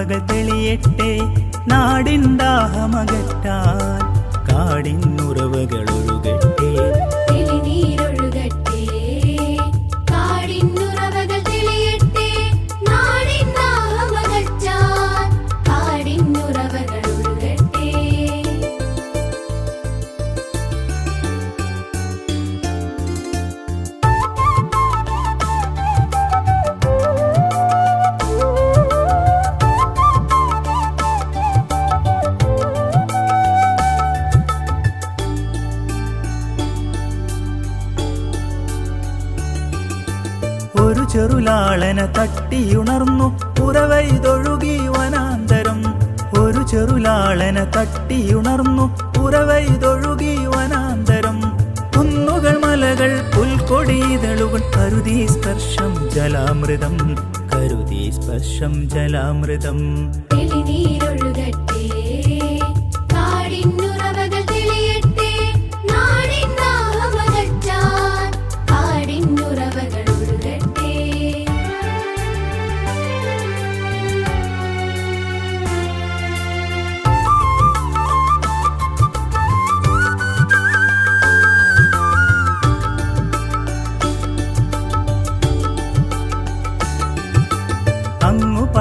കാടിന്നുറവകൾ തെളിയട്ടെ. നാടിൻ ദാഹമകറ്റാൻ കാടിൻ ഒഴുകട്ടെ ചെറുലാളന തട്ടിയുണർന്നു. പുറവൈതൊഴുകി വനാന്തരം. ഒരു ചെറുലാളന തട്ടിയുണർന്നു. പുറവൈതൊഴുകി വനാന്തരം. കുന്നുകൾ മലകൾ പുൽക്കൊടിതളുകൾ കരുതി സ്പർശം ജലാമൃതം. കരുതി സ്പർശം ജലാമൃതം.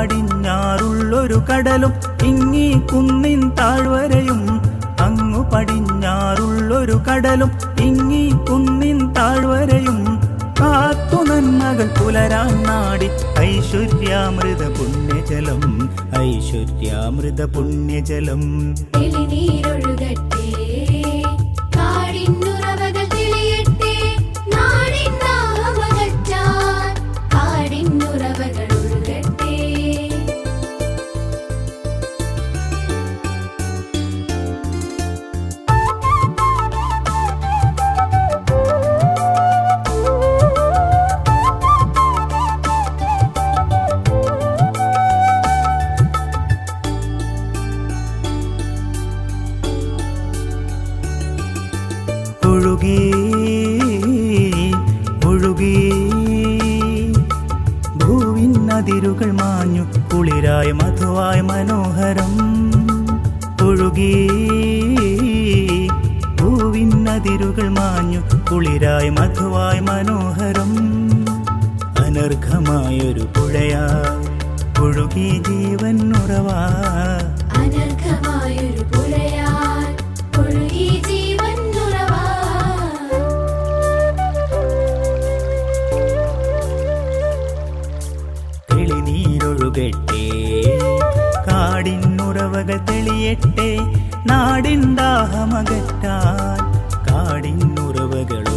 പടിഞ്ഞാറുള്ളൊരു കടലും ഇങ്ങി കുന്നിൻ താഴ്വരയും. അങ്ങു പടിഞ്ഞാറുള്ളൊരു കടലും ഇങ്ങി കുന്നിൻ താഴ്വരയും. കാത്തു നന്മകൾ പുലരാൻ നാടി ഐശ്വര്യാമൃത പുണ്യജലം ഐശ്വര്യാമൃത പുണ്യജലം. തെളിനീരൊഴുകട്ടെ കുളിരായ മധുവായ മനോഹരം ഒഴുകി. ഭൂവിൻ അതിരുകൾ മാഞ്ഞു കുളിരായ മധുവായ മനോഹരം. അനർഘമായൊരു പുഴയായി ഒഴുകി ജീവൻ ഉറവാ. പുഴവകൾ തെളിയട്ടെ. നാടിൻ ദാഹമകറ്റാൻ കാടിൻ ഉറവകൾ